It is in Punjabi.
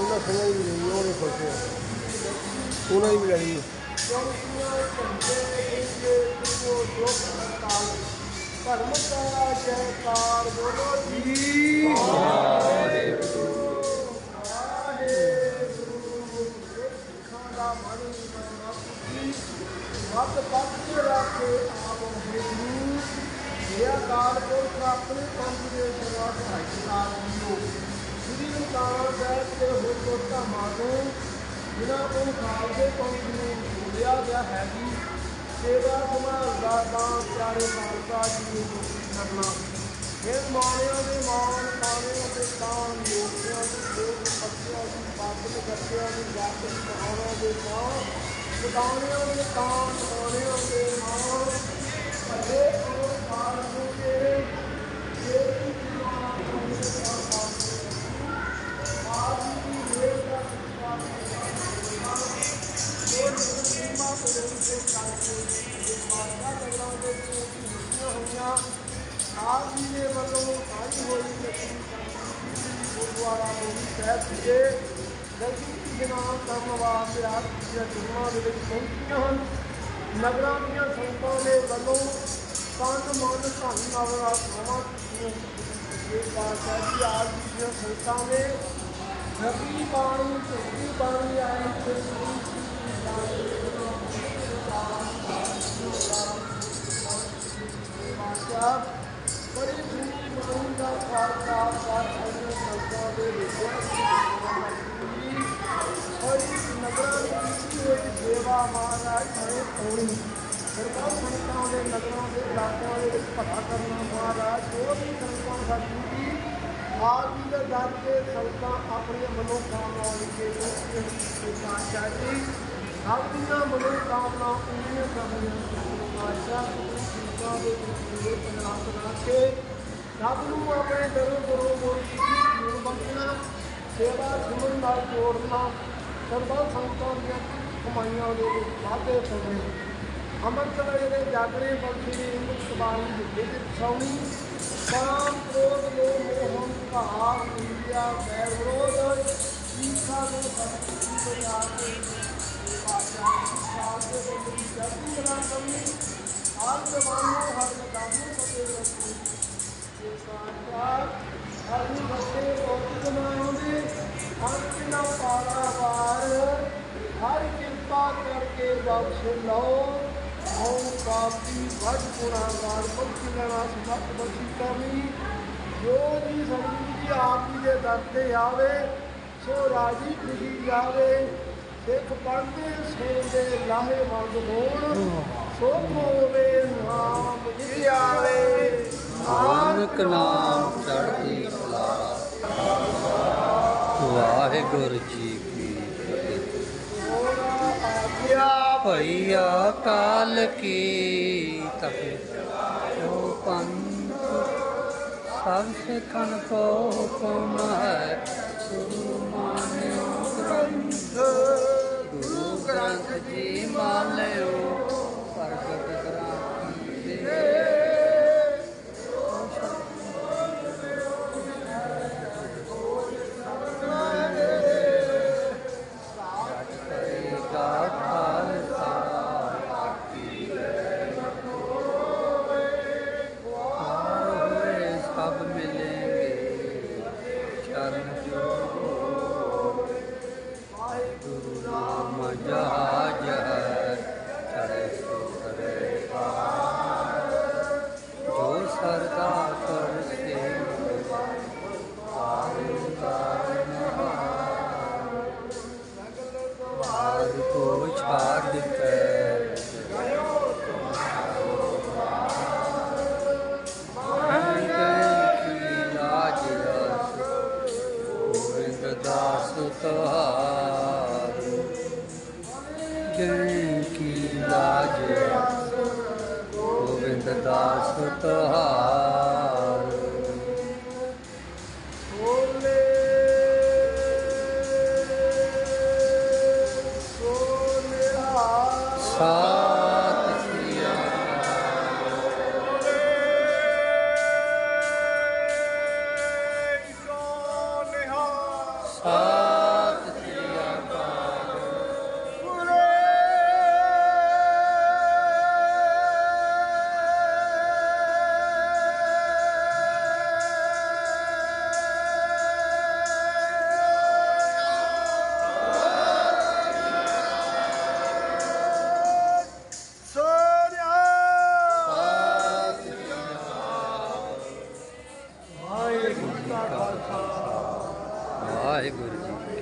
ਉਹਨਾਂ ਸੰਗਾਂ ਦੀ ਵੀ ਉਹਨੇ ਖੁਸ਼ ਉਹਨਾਂ ਦੀ ਵੀ ਧਰਮ ਦਾ ਜੈਕਾਰ ਬੋਲੋ ਜੀ ਮਤ ਪੱਤ ਰੱਖੇ ਆਪ ਹੇਰੂ ਇਹ ਅਕਾਲ ਪੁਰਖ ਆਪਣੇ ਪੰਜ ਦੇ ਦਰਬਾਰ ਭਾਈ ਨਾਲ ਜੀਓ ਸ੍ਰੀ ਨਿਕਾਲ ਸਾਹਿਬ ਤੇ ਹੋਰ ਕੋਟਾ ਮਾਤੋਂ ਜਿਨ੍ਹਾਂ ਕੋਲ ਖਾਲਸੇ ਪੰਜ ਨੂੰ ਬੋਲਿਆ ਗਿਆ ਹੈ ਜੀ। ਸੇਵਾ ਸੰਭਾਲ ਦਾ ਦਾਨ ਪਿਆਰੇ ਮਾਲਕਾ ਜੀ ਨੂੰ ਕਰਨਾ। ਇਹ ਮਾਣਿਆਂ ਦੇ ਮਾਣ ਕਾਣਿਆਂ ਦੇ ਦਾਨ ਯੋਗਿਆਂ ਦੇ ਦੇਵ ਪੱਤਿਆਂ ਦੀ ਪਾਤਨ ਗੱਤਿਆਂ ਦੀ ਜਾਤ ਦੀ ਦੇ ਮਾਣ ਸਦਾਣਿਆਂ ਦੇ ਦਾਨ ਮਾਣਿਆਂ ਦੇ ਮਾਣ ਭਲੇ ਨਗਰਾਂ ਦੀਆਂ ਸੰਤਾਂ ਦੇ ਵੱਲੋਂ ਤਨ ਮਨ ਧਨ ਨਾਲ ਆਤਮਾਵਾਂ ਇਹ ਪਾਤਸ਼ਾਹ ਜੀ ਆਪ ਜੀ ਦੀਆਂ ਸੰਗਤਾਂ ਨੇ ਨਬੀ ਬਾਣੀ ਝੋਟੀ ਬਾਣੀ ਆਏ ਤੇ ਪਾਤਸ਼ਾਹ ਬੜੀ ਸੁਣੀ ਬਣਾਉਣ ਦਾ ਖਾਲਸਾ ਪਾਤਸ਼ਾਹ ਸੰਗਤਾਂ ਦੇ ਵਿੱਚ ਬੜੀ ਨਗਰਾਂ ਦੀ ਕੀਤੀ ਹੋਈ ਸੇਵਾ ਮਹਾਰਾਜ ਨੇ ਪਾਉਣੀ ਸਰਕਾਰ ਸੰਗਤਾਂ ਦੇ ਇਲਾਕਿਆਂ ਦੇ ਵਿੱਚ ਭਲਾ ਕਰਨਾ ਮਹਾਰਾਜ ਜੋ ਵੀ ਸੰਗਤਾਂ ਸਾਡੀ ਆਪ ਜੀ ਦੇ ਦਰ ਤੇ ਸੰਗਤਾਂ ਆਪਣੀਆਂ ਮਨੋਕਾਮਨਾਵਾਂ ਲੈ ਕੇ ਪਹੁੰਚੀਆਂ ਜੀ ਸਭ ਦੀਆਂ ਮਨੋਕਾਮਨਾਵਾਂ ਪੂਰੀਆਂ ਕਰਨੀਆਂ ਪਾਤਸ਼ਾਹ ਆਪਣੀ ਦੇ ਪੂਰੇ ਪੰਜਾਬ ਬਣਾ ਕੇ ਰੱਬ ਨੂੰ। ਆਪਣੇ ਦਰੋਂ ਦਰੋਂ ਮੋੜੀ ਦੀ ਬਖਸ਼ਣਾ ਸੇਵਾ ਸੁਣਨ ਨਾਲ ਜੋੜਨਾ ਸਰਬੱਤ ਸੰਗਤਾਂ ਦੀਆਂ ਕਮਾਈਆਂ ਦੇ ਵਾਧੇ ਕਰਨੇ अमरचलयने जागरे बलचिनी मुक्तवाणी विभेदित छवनी काम क्रोध लो मोहन कहा हार इंद्रिया वैरोध ईशा लो संस्कृति को जाते हर जमानो हर कृपा करके बख्श लो। ਬਹੁਤ ਕਮਾਉਂਦੇ ਹਰ ਕਿਨਾ ਪਾਰਾ ਵਾਰ ਹਰ ਕਿਰਪਾ ਕਰਕੇ ਵੱਡ ਗੁਨਾਹਗਾਰ ਪੰਛੀ ਲੈਣਾ ਜੋ ਜੀ ਸੰਗਤ ਜੀ ਆਪ ਜੀ ਦੇ ਦਰ ਤੇ ਆਵੇ, ਸੋ ਰਾਜੀ ਖੁਸ਼ੀ ਜਾਵੇ। ਸਿੱਖ ਪੰਨ ਸੋ ਦੇ ਲਾਹੇ ਮੰਗ ਹੋਣ। ਸੋ ਹੋਵੇ ਨਾਮ ਜੀ ਆਵੇ। ਨਾਨਕ ਨਾਮ ਚੜ੍ਹਦੀ ਕਲਾ। ਵਾਹਿਗੁਰੂ ਜੀ ਭਈਆ ਕਾਲ ਕੀ ਤਪੇ ਜੋ ਪੰਥ ਸਭ ਸਿੱਖਣ ਕੋ ਹੁਕਮ ਹੈ ਕਹਿ ਕੀ ਲਾਜ ਗੋਬਿੰਦ ਦਾਸ ਤੁਹਾਰ ਸਾਤ ਸ੍ਰੀ ਅਕਾਲ ਸੋਨਿਹਾ ਵਾਹਿਗੁਰੂ ਜੀ ਕਾ